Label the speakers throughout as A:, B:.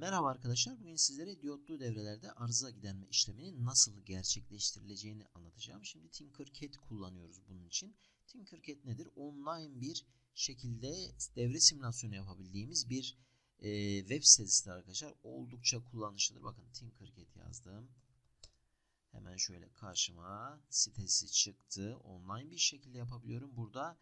A: Merhaba arkadaşlar. Bugün sizlere diyotlu devrelerde arıza giderme işleminin nasıl gerçekleştirileceğini anlatacağım. Şimdi Tinkercad kullanıyoruz bunun için. Tinkercad nedir? Online bir şekilde devre simülasyonu yapabildiğimiz bir e, web sitesidir arkadaşlar. Oldukça kullanışlıdır. Bakın Tinkercad yazdım. Hemen şöyle karşıma sitesi çıktı. Online bir şekilde yapabiliyorum. Burada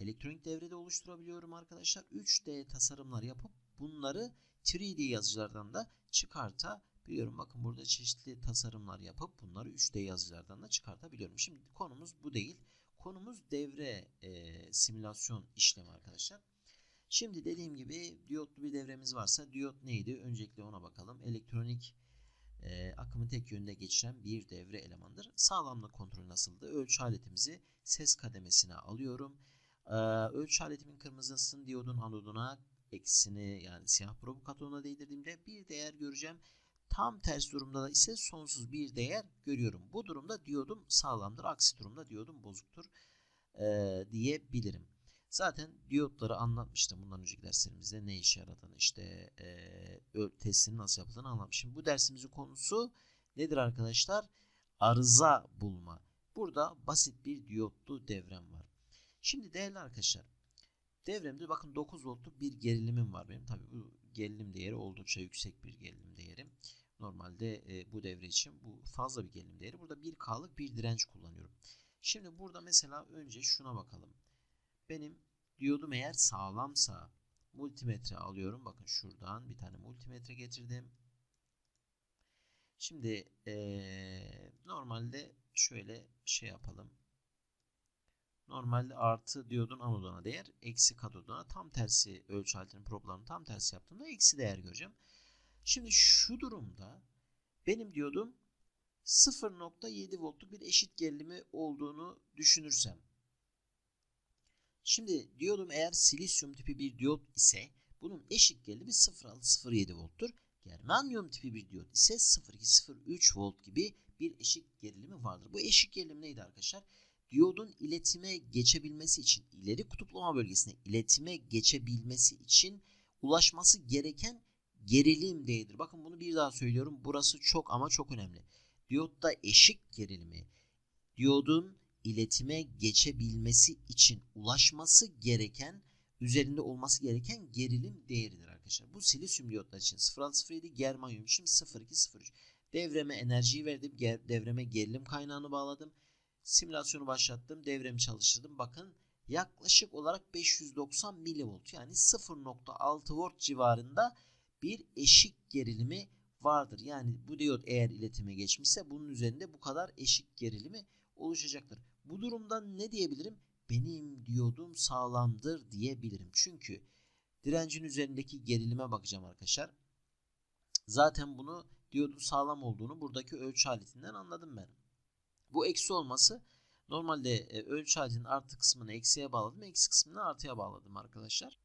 A: elektronik devrede oluşturabiliyorum arkadaşlar. 3D tasarımlar yapıp bunları 3D yazıcılardan da çıkartabiliyorum. Bakın burada çeşitli tasarımlar yapıp bunları 3D yazıcılardan da çıkartabiliyorum. Şimdi konumuz bu değil. Konumuz devre e, simülasyon işlemi arkadaşlar. Şimdi dediğim gibi diyotlu bir devremiz varsa diyot neydi? Öncelikle ona bakalım. Elektronik e, akımı tek yönde geçiren bir devre elemandır. Sağlamlık kontrolü nasıldı? Ölçü aletimizi ses kademesine alıyorum. E, ölçü aletimin kırmızısını diyodun anoduna eksini yani siyah probu katonuna değdirdiğimde bir değer göreceğim. Tam ters durumda da ise sonsuz bir değer görüyorum. Bu durumda diyodum sağlamdır. Aksi durumda diyodum bozuktur e, diyebilirim. Zaten diyotları anlatmıştım bundan önceki derslerimizde ne işe yaradığını işte e, testinin nasıl yapıldığını anlatmışım. Bu dersimizin konusu nedir arkadaşlar? Arıza bulma. Burada basit bir diyotlu devrem var. Şimdi değerli arkadaşlar Devremde bakın 9 voltluk bir gerilimim var benim. Tabi bu gerilim değeri oldukça yüksek bir gerilim değeri. Normalde e, bu devre için bu fazla bir gerilim değeri. Burada 1K'lık bir direnç kullanıyorum. Şimdi burada mesela önce şuna bakalım. Benim diyodum eğer sağlamsa multimetre alıyorum. Bakın şuradan bir tane multimetre getirdim. Şimdi e, normalde şöyle şey yapalım. Normalde artı diyodun anoduna değer, eksi katoduna tam tersi ölçü aletinin problarını tam tersi yaptığımda eksi değer göreceğim. Şimdi şu durumda benim diyodum 0.7 voltluk bir eşit gerilimi olduğunu düşünürsem. Şimdi diyodum eğer silisyum tipi bir diyot ise bunun eşit gerilimi 0.6-0.7 volttur. Germanyum tipi bir diyot ise 0.2-0.3 volt gibi bir eşik gerilimi vardır. Bu eşik gerilim neydi arkadaşlar? Diyodun iletime geçebilmesi için ileri kutuplama bölgesine iletime geçebilmesi için ulaşması gereken gerilim değeridir. Bakın bunu bir daha söylüyorum. Burası çok ama çok önemli. Diyotta eşik gerilimi diyodun iletime geçebilmesi için ulaşması gereken üzerinde olması gereken gerilim değeridir arkadaşlar. Bu silisyum diyotlar için 0607 germanyum için 0203. Devreme enerjiyi verdim. Devreme gerilim kaynağını bağladım simülasyonu başlattım. Devremi çalıştırdım. Bakın yaklaşık olarak 590 milivolt yani 0.6 volt civarında bir eşik gerilimi vardır. Yani bu diyot eğer iletime geçmişse bunun üzerinde bu kadar eşik gerilimi oluşacaktır. Bu durumda ne diyebilirim? Benim diyodum sağlamdır diyebilirim. Çünkü direncin üzerindeki gerilime bakacağım arkadaşlar. Zaten bunu diyodun sağlam olduğunu buradaki ölçü aletinden anladım ben. Bu eksi olması normalde e, ölçü artı kısmını eksiye bağladım. Eksi kısmını artıya bağladım arkadaşlar.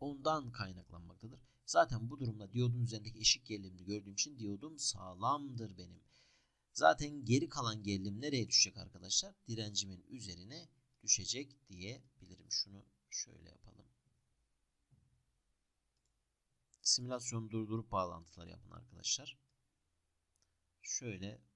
A: Ondan kaynaklanmaktadır. Zaten bu durumda diyodun üzerindeki eşik gerilimini gördüğüm için diyodum sağlamdır benim. Zaten geri kalan gerilim nereye düşecek arkadaşlar? Direncimin üzerine düşecek diyebilirim. Şunu şöyle yapalım. Simülasyonu durdurup bağlantılar yapın arkadaşlar. Şöyle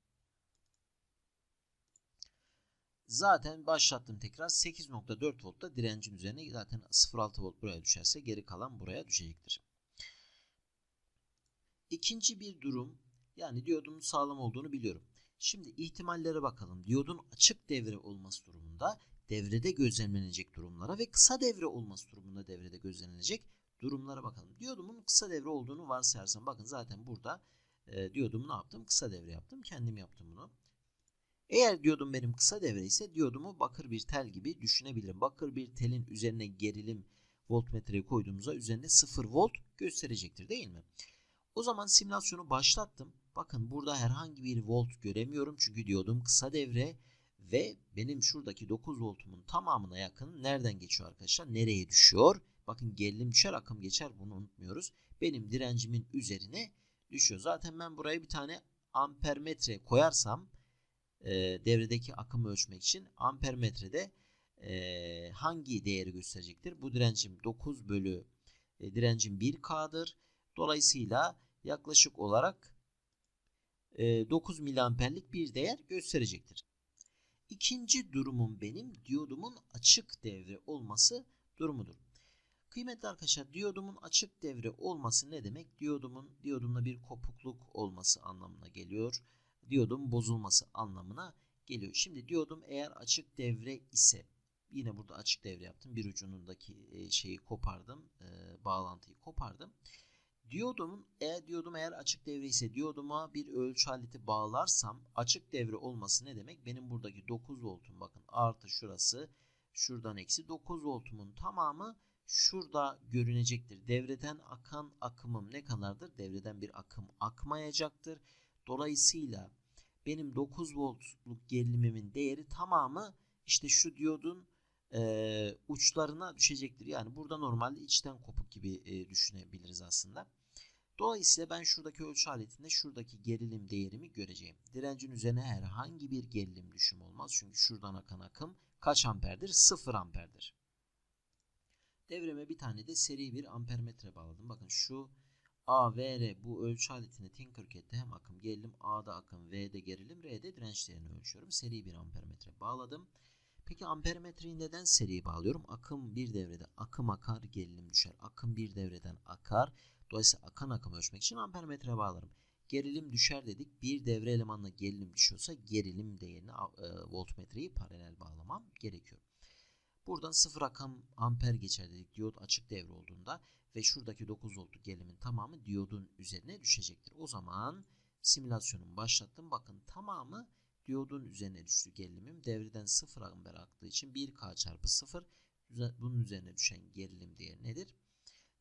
A: Zaten başlattım tekrar 8.4 voltta direncin üzerine zaten 0.6 volt buraya düşerse geri kalan buraya düşecektir. İkinci bir durum yani diyodun sağlam olduğunu biliyorum. Şimdi ihtimallere bakalım. Diyodun açık devre olması durumunda devrede gözlemlenecek durumlara ve kısa devre olması durumunda devrede gözlemlenecek durumlara bakalım. Diyodumun kısa devre olduğunu varsayarsam bakın zaten burada e, diyodumu ne yaptım? Kısa devre yaptım. Kendim yaptım bunu. Eğer diyodum benim kısa devre ise diyodumu bakır bir tel gibi düşünebilirim. Bakır bir telin üzerine gerilim voltmetreyi koyduğumuzda üzerinde 0 volt gösterecektir değil mi? O zaman simülasyonu başlattım. Bakın burada herhangi bir volt göremiyorum çünkü diyodum kısa devre ve benim şuradaki 9 voltumun tamamına yakın nereden geçiyor arkadaşlar? Nereye düşüyor? Bakın gerilim düşer akım geçer bunu unutmuyoruz. Benim direncimin üzerine düşüyor. Zaten ben buraya bir tane ampermetre koyarsam e, devredeki akımı ölçmek için ampermetrede e, hangi değeri gösterecektir? Bu direncim 9 bölü e, direncim 1K'dır. Dolayısıyla yaklaşık olarak e, 9 miliamperlik bir değer gösterecektir. İkinci durumum benim diyodumun açık devre olması durumudur. Kıymetli arkadaşlar diyodumun açık devre olması ne demek? Diyodumun diyodumda bir kopukluk olması anlamına geliyor. Diyodun bozulması anlamına geliyor. Şimdi diyodum eğer açık devre ise yine burada açık devre yaptım. Bir ucundaki e, şeyi kopardım. E, bağlantıyı kopardım. Diyodumun eğer diyodum eğer açık devre ise diyoduma bir ölçü aleti bağlarsam açık devre olması ne demek? Benim buradaki 9 voltum bakın artı şurası şuradan eksi 9 voltumun tamamı şurada görünecektir. Devreden akan akımım ne kadardır? Devreden bir akım akmayacaktır. Dolayısıyla benim 9 voltluk gerilimimin değeri tamamı işte şu diyodun e, uçlarına düşecektir. Yani burada normalde içten kopuk gibi e, düşünebiliriz aslında. Dolayısıyla ben şuradaki ölçü aletinde şuradaki gerilim değerimi göreceğim. Direncin üzerine herhangi bir gerilim düşüm olmaz. Çünkü şuradan akan akım kaç amperdir? 0 amperdir. Devreme bir tane de seri bir ampermetre bağladım. Bakın şu A, V, R bu ölçü aletinde Tinkercad'de hem akım gerilim, A'da akım, V'de gerilim, R'de direnç değerini ölçüyorum. Seri bir ampermetre bağladım. Peki ampermetreyi neden seri bağlıyorum? Akım bir devrede akım akar, gerilim düşer. Akım bir devreden akar. Dolayısıyla akan akım ölçmek için ampermetre bağlarım. Gerilim düşer dedik. Bir devre elemanla gerilim düşüyorsa gerilim değerini e, voltmetreyi paralel bağlamam gerekiyor. Buradan sıfır akım amper geçer dedik diyot açık devre olduğunda ve şuradaki 9 voltluk gerilimin tamamı diyodun üzerine düşecektir. O zaman simülasyonumu başlattım. Bakın tamamı diyodun üzerine düştü gerilimim. Devreden 0 amper aktığı için 1K çarpı 0 bunun üzerine düşen gerilim değeri nedir?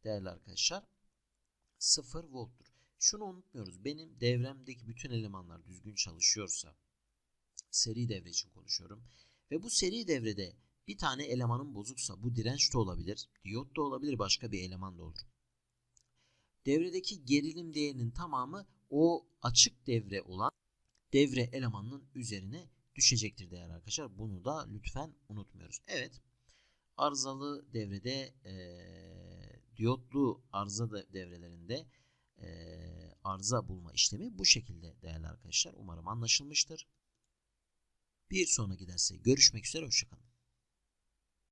A: Değerli arkadaşlar 0 volttur. Şunu unutmuyoruz. Benim devremdeki bütün elemanlar düzgün çalışıyorsa seri devre için konuşuyorum. Ve bu seri devrede bir tane elemanın bozuksa bu direnç de olabilir, diyot da olabilir, başka bir eleman da olur. Devredeki gerilim değerinin tamamı o açık devre olan devre elemanının üzerine düşecektir değerli arkadaşlar. Bunu da lütfen unutmuyoruz. Evet. Arızalı devrede e, diyotlu arıza devrelerinde e, arıza bulma işlemi bu şekilde değerli arkadaşlar. Umarım anlaşılmıştır. Bir sonraki derste görüşmek üzere. Hoşçakalın.